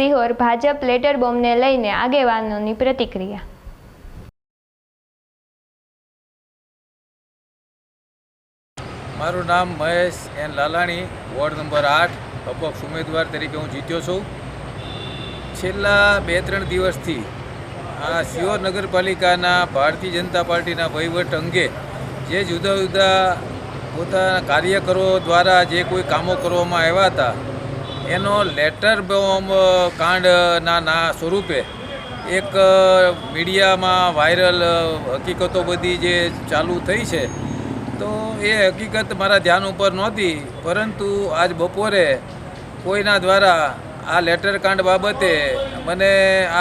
Sihor Bhajap letter બોમ્બને લઈને આગેવાનોની પ્રતિક્રિયા. મારું નામ Mahesh N Lalani, ward number આઠ, અપક્ષ ઉમેદવાર તરીકે હું જીત્યો છું. છેલ્લા બે ત્રણ દિવસથી આ સિહોર નગરપાલિકાના ભારતીય જનતા પાર્ટીના વહીવટ અંગે જે જુદા જુદા પોતાના કાર્યકરો દ્વારા જે કોઈ કામો કરવામાં આવ્યા હતા એનો લેટર બોમ્બ, કાંડના ના સ્વરૂપે એક મીડિયામાં વાયરલ હકીકતો બધી જે ચાલુ થઈ છે, તો એ હકીકત મારા ધ્યાન ઉપર નહોતી, પરંતુ આજ બપોરે કોઈના દ્વારા આ લેટર કાંડ બાબતે મને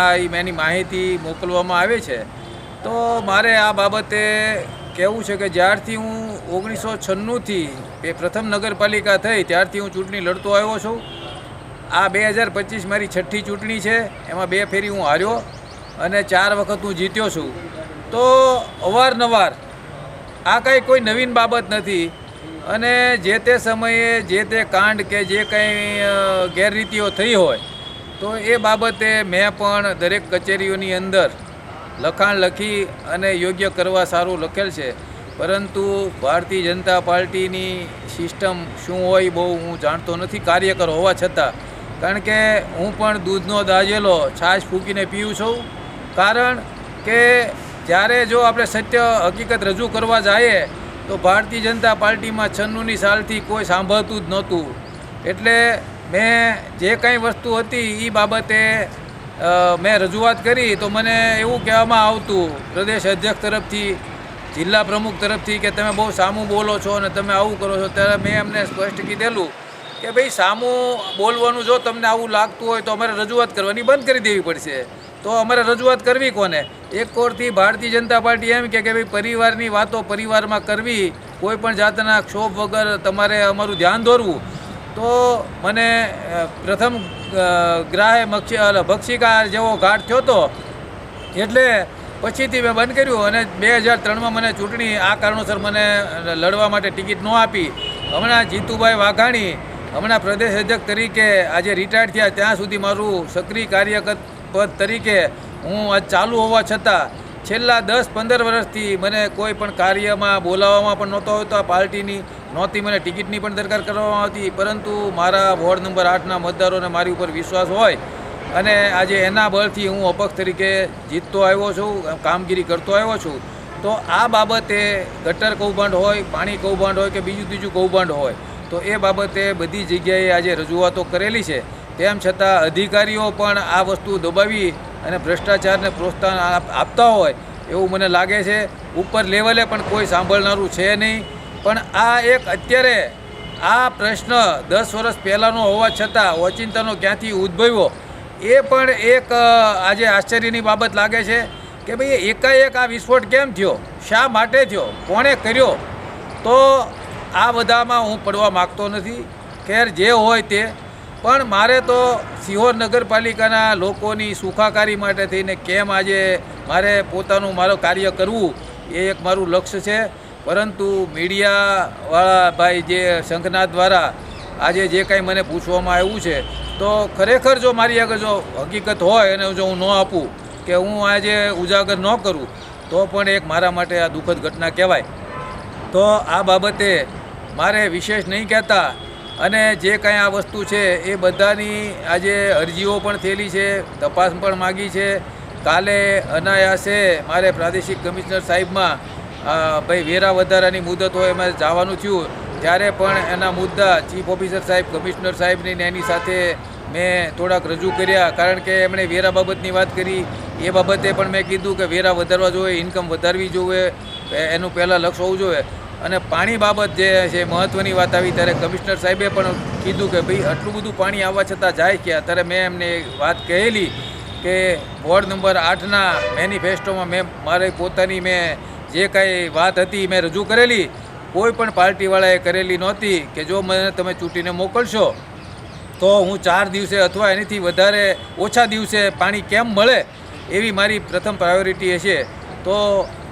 આ એની માહિતી મોકલવામાં આવે છે. તો મારે આ બાબતે કહેવું છે કે જ્યારથી હું ઓગણીસો છન્નુંથી, એ પ્રથમ નગરપાલિકા થઈ, ત્યારથી હું ચૂંટણી લડતો આવ્યો છું. આ બે હજાર પચીસ મારી છઠ્ઠી ચૂંટણી છે, એમાં બે ફેરી હું હાર્યો અને ચાર વખત હું જીત્યો છું. તો અવારનવાર આ કાંઈ કોઈ નવીન બાબત નથી અને જે તે સમયે જે તે કાંડ કે જે કંઈ ગેરરીતિઓ થઈ હોય, તો એ બાબતે મેં પણ દરેક કચેરીઓની અંદર લખાણ લખી અને યોગ્ય કરવા સારું લખેલ છે. પરંતુ ભારતીય જનતા પાર્ટીની સિસ્ટમ શું હોય બહુ હું જાણતો નથી. કાર્યકર હોવા છતાં કારણ કે હું પણ દૂધનો દાજેલો છાશ ફૂંકીને પીઉં છું. કારણ કે જ્યારે જો આપણે સત્ય હકીકત રજૂ કરવા જઈએ, તો ભારતીય જનતા પાર્ટીમાં છન્નુની સાલથી કોઈ સાંભળતું જ નહોતું. એટલે મેં જે કંઈ વસ્તુ હતી એ બાબતે મેં રજૂઆત કરી તો મને એવું કહેવામાં આવતું, પ્રદેશ અધ્યક્ષ તરફથી, જિલ્લા પ્રમુખ તરફથી કે તમે બહુ સામું બોલો છો અને તમે આવું કરો છો, ત્યારે મેં એમને સ્પષ્ટ કીધેલું કે ભાઈ સામું બોલવાનું જો તમને આવું લાગતું હોય તો અમારે રજૂઆત કરવાની બંધ કરી દેવી પડશે. તો અમારે રજૂઆત કરવી કોને? એક કોરથી ભારતીય જનતા પાર્ટી એમ કે ભાઈ પરિવારની વાતો પરિવારમાં કરવી, કોઈ પણ જાતના ક્ષોભ વગર તમારે અમારું ધ્યાન દોરવું તો મને પ્રથમ ગ્રાહે મક્ષી ભક્ષિકા જેવો ઘાટ થયો હતો એટલે પછીથી મેં બંધ કર્યું અને બે હજાર ત્રણમાં મને ચૂંટણી, આ કારણોસર મને લડવા માટે ટિકિટ ન આપી. હમણાં જીતુભાઈ વાઘાણી હમણાં પ્રદેશ અધ્યક્ષ તરીકે આજે રિટાયર્ડ થયા, ત્યાં સુધી મારું સક્રિય કાર્યકર પદ તરીકે હું આજ ચાલુ હોવા છતાં છેલ્લા દસ પંદર વર્ષથી મને કોઈ પણ કાર્યમાં બોલાવવામાં પણ નહોતો આવતો. આ પાર્ટીની નહોતી મને ટિકિટની પણ દરકાર કરવામાં આવતી. પરંતુ મારા વોર્ડ નંબર આઠના મતદારોને મારી ઉપર વિશ્વાસ હોય અને આજે એના બળથી હું અપક્ષ તરીકે જીતતો આવ્યો છું, કામગીરી કરતો આવ્યો છું. તો આ બાબતે ગટર કૌભાંડ હોય, પાણી કૌભાંડ હોય કે બીજું ત્રીજું કૌભાંડ હોય તો એ બાબતે બધી જગ્યાએ આજે રજૂઆતો કરેલી છે. તેમ છતાં અધિકારીઓ પણ આ વસ્તુ દબાવી અને ભ્રષ્ટાચારને પ્રોત્સાહન આપતા હોય એવું મને લાગે છે. ઉપર લેવલે પણ કોઈ સાંભળનારું છે નહીં. પણ આ એક અત્યારે આ પ્રશ્ન દસ વર્ષ પહેલાંનો હોવા છતાં ઓચિંતાનો ક્યાંથી ઉદ્ભવ્યો? એ પણ એક આજે આશ્ચર્યની બાબત લાગે છે કે ભાઈ એકાએક આ વિસ્ફોટ કેમ થયો? શા માટે થયો? કોણે કર્યો? તો આ બધામાં હું પડવા માગતો નથી. ખેર જે હોય તે. પણ મારે તો સિહોર નગરપાલિકાના લોકોની સુખાકારી માટે થઈને કેમ આજે મારે પોતાનું મારું કાર્ય કરવું એ એક મારું લક્ષ્ય છે. પરંતુ મીડિયાવાળા ભાઈ જે શંખનાથ દ્વારા આજે જે કાંઈ મને પૂછવામાં આવ્યું છે, તો ખરેખર જો મારી આગળ જો હકીકત હોય અને જો હું ન આપું કે હું આજે ઉજાગર ન કરું, તો પણ એક મારા માટે આ દુઃખદ ઘટના કહેવાય. તો આ બાબતે મારે વિશેષ નહીં કહેતા. અને જે કાંઈ આ વસ્તુ છે, એ બધાની આજે અરજીઓ પણ થયેલી છે, તપાસ પણ માગી છે. કાલે અનાયાસે મારે પ્રાદેશિક કમિશનર સાહેબમાં ભાઈ વેરા વધારાની મુદત હોય એમાં જવાનું થયું. ત્યારે પણ એના મુદ્દા ચીફ ઓફિસર સાહેબ, કમિશનર સાહેબની એની સાથે મેં થોડાક રજૂ કર્યા. કારણ કે એમણે વેરા બાબતની વાત કરી. એ બાબતે પણ મેં કીધું કે વેરા વધારવા જોઈએ, ઇન્કમ વધારવી જોઈએ. એનું પહેલાં લક્ષ્ય હોવું જોઈએ. અને પાણી બાબત જે છે મહત્ત્વની વાત આવી, ત્યારે કમિશનર સાહેબે પણ કીધું કે ભાઈ, આટલું બધું પાણી આવવા છતાં જાય ક્યાં? ત્યારે મેં એમને વાત કહેલી કે વોર્ડ નંબર આઠના મેનિફેસ્ટોમાં મેં, મારી પોતાની મેં જે કાંઈ વાત હતી મેં રજૂ કરેલી. કોઈ પણ પાર્ટીવાળાએ કરેલી નહોતી કે જો મને તમે ચૂંટીને મોકલશો, તો હું ચાર દિવસે અથવા એનાથી વધારે ઓછા દિવસે પાણી કેમ મળે એવી મારી પ્રથમ પ્રાયોરિટી હશે. તો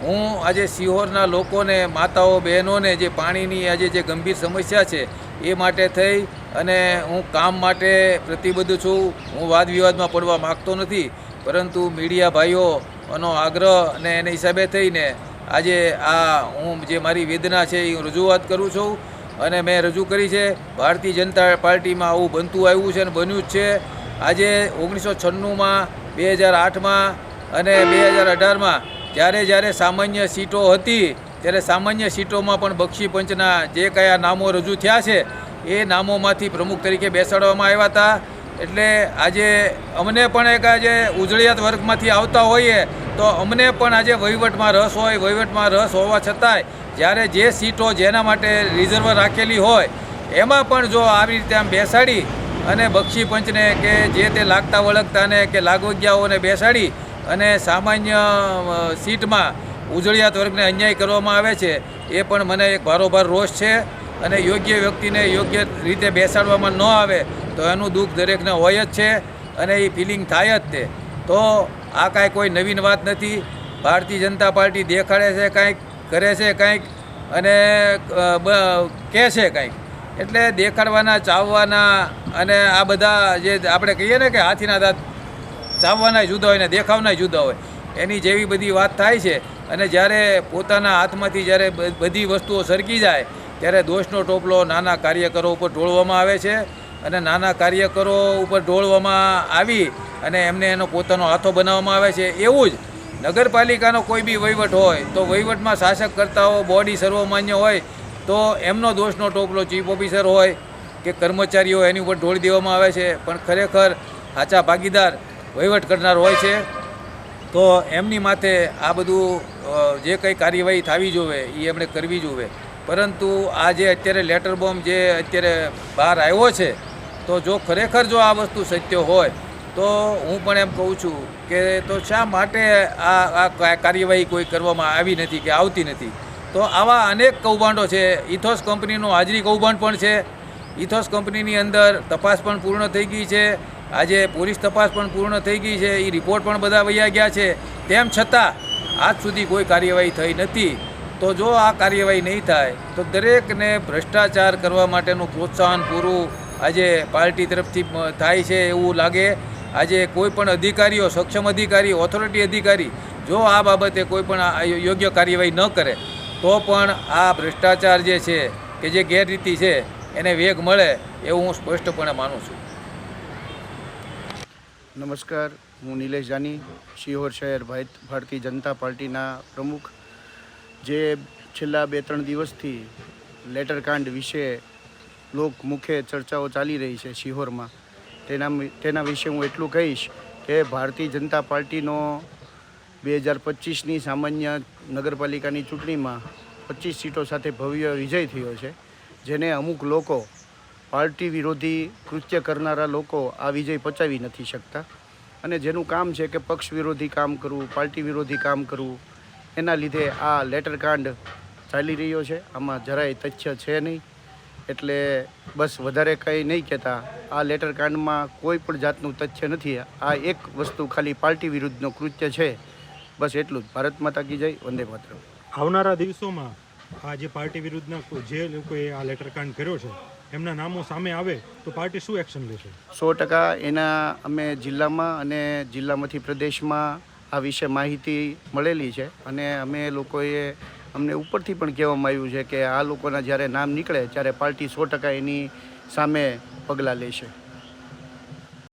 હું આજે સિહોરના લોકોને, માતાઓ, બહેનોને જે પાણીની આજે જે ગંભીર સમસ્યા છે, એ માટે થઈ અને હું કામ માટે પ્રતિબદ્ધ છું. હું વાદ વિવાદમાં પડવા માગતો નથી, પરંતુ મીડિયા ભાઈઓનો આગ્રહ અને એને હિસાબે થઈને આજે આ હું જે મારી વેદના છે, એ રજૂઆત કરું છું અને મેં રજૂ કરી છે. ભારતીય જનતા પાર્ટીમાં આવું બનતું આવ્યું છે અને બન્યું જ છે. આજે ઓગણીસો છન્નુંમાં, બે હજાર આઠમાં અને બે હજાર અઢારમાં જ્યારે જ્યારે સામાન્ય સીટો હતી, ત્યારે સામાન્ય સીટોમાં પણ બક્ષી પંચના જે કયા નામો રજૂ થયા છે, એ નામોમાંથી પ્રમુખ તરીકે બેસાડવામાં આવ્યા હતા. એટલે આજે અમને પણ એક આજે ઉજળિયાત વર્ગમાંથી આવતા હોઈએ, તો અમને પણ આજે વહીવટમાં રસ હોય, વહીવટમાં રસ હોવા છતાંય, જ્યારે જે સીટો જેના માટે રિઝર્વ રાખેલી હોય, એમાં પણ જો આવી રીતે આમ બેસાડી અને બક્ષી પંચને કે જે તે લાગતા વળગતાને કે લાગવગ્યાઓને બેસાડી અને સામાન્ય સીટમાં ઉજળિયાત વર્ગને અન્યાય કરવામાં આવે છે, એ પણ મને એક ભારોભાર રોષ છે. અને યોગ્ય વ્યક્તિને યોગ્ય રીતે બેસાડવામાં ન આવે, તો એનું દુઃખ દરેકને હોય જ છે અને એ ફિલિંગ થાય જ તે. તો આ કાંઈ કોઈ નવીન વાત નથી. ભારતીય જનતા પાર્ટી દેખાડે છે કાંઈક, કરે છે કાંઈક અને કહે છે કાંઈક. એટલે દેખાડવાના, ચાવવાના અને આ બધા જે આપણે કહીએ ને કે હાથીના દાંત ચાવવાના જુદા હોય ને દેખાવના જુદા હોય. એની જેવી બધી વાત થાય છે. અને જ્યારે પોતાના હાથમાંથી જ્યારે બધી વસ્તુઓ સરકી જાય, ત્યારે દોષનો ટોપલો નાના કાર્યકરો ઉપર ઢોળવામાં આવે છે. અને નાના કાર્યકરો ઉપર ઢોળવામાં આવી અને એમને એનો પોતાનો હાથો બનાવવામાં આવે છે. એવું જ નગરપાલિકાનો કોઈ બી વહીવટ હોય, તો વહીવટમાં શાસક કરતાઓ બોડી સર્વમાન્ય હોય, તો એમનો દોષનો ટોપલો ચીફ ઓફિસર હોય કે કર્મચારીઓ એની ઉપર ઢોળી દેવામાં આવે છે. પણ ખરેખર સાચા ભાગીદાર વહીવટ કરનાર હોય છે, તો એમની માથે આ બધું જે કંઈ કાર્યવાહી થવી જોવે એ એમણે કરવી જોવે. પરંતુ આ જે અત્યારે લેટર બોમ્બ જે અત્યારે બહાર આવ્યો છે, તો જો ખરેખર જો આ વસ્તુ સત્ય હોય, તો હું પણ એમ કહું છું કે તો શા માટે આ આ કાર્યવાહી કોઈ કરવામાં આવી નથી કે આવતી નથી? તો આવા અનેક કૌભાંડો છે. ઇથોસ કંપનીનું હાજરી કૌભાંડ પણ છે. ઇથોસ કંપનીની અંદર તપાસ પણ પૂર્ણ થઈ ગઈ છે. આજે પોલીસ તપાસ પણ પૂર્ણ થઈ ગઈ છે એ રિપોર્ટ પણ બધા વૈયા ગયા છે. તેમ છતાં, આજ સુધી કોઈ કાર્યવાહી થઈ નથી. તો જો આ કાર્યવાહી નહીં થાય, તો દરેકને ભ્રષ્ટાચાર કરવા માટેનું પ્રોત્સાહન પૂરું આજે પાર્ટી તરફથી થાય છે એવું લાગે. આજે કોઈ પણ અધિકારીઓ, સક્ષમ અધિકારી ઓથોરિટી અધિકારી, જો આ બાબતે કોઈ પણ યોગ્ય કાર્યવાહી ન કરે, તો પણ આ ભ્રષ્ટાચાર જે છે, કે જે ગેરરીતિ છે, એને વેગ મળે એવું હું સ્પષ્ટપણે માનું છું. નમસ્કાર, હું નિલેશ જાની, શિહોર શહેર ભારતીય જનતા પાર્ટીના પ્રમુખ. જે છેલ્લા બે ત્રણ દિવસથી લેટરકાંડ વિશે લોક મુખ્ય ચર્ચાઓ ચાલી રહી છે શિહોરમાં. તેના તેના વિશે હું એટલું કહીશ કે ભારતીય જનતા પાર્ટીનો બે હજાર પચીસની સામાન્ય નગરપાલિકાની ચૂંટણીમાં પચીસ સીટો સાથે ભવ્ય વિજય થયો છે, જેને અમુક લોકો પાર્ટી વિરોધી કૃત્ય કરનારા લોકો આ વિજય પચાવી નથી શકતા. અને જેનું કામ છે કે પક્ષ વિરોધી કામ કરવું, પાર્ટી વિરોધી કામ કરવું, એના લીધે આ લેટરકાંડ ચાલી રહ્યો છે. આમાં જરાય તથ્ય છે નહીં. એટલે બસ વધારે કંઈ નહીં કહેતા. આ લેટરકાંડમાં કોઈ પણ જાતનું તથ્ય નથી. આ એક વસ્તુ ખાલી પાર્ટી વિરુદ્ધનો કૃત્ય છે. બસ એટલું જ. ભારત માતા કી જય. વંદે માત્ર આવનારા દિવસોમાં આ જે પાર્ટી વિરુદ્ધના જે લોકોએ આ લેટરકાંડ કર્યો છે એમના નામો સામે આવે તો પાર્ટી શું એક્શન લેશે? સો ટકા એના અમે જિલ્લામાં અને જિલ્લામાંથી પ્રદેશમાં આ વિશે માહિતી મળેલી છે અને અમે લોકોએ અમને ઉપરથી પણ કહેવામાં આવ્યું છે કે આ લોકોના જ્યારે નામ નીકળે ત્યારે પાર્ટી સો ટકા એની સામે પગલાં લેશે.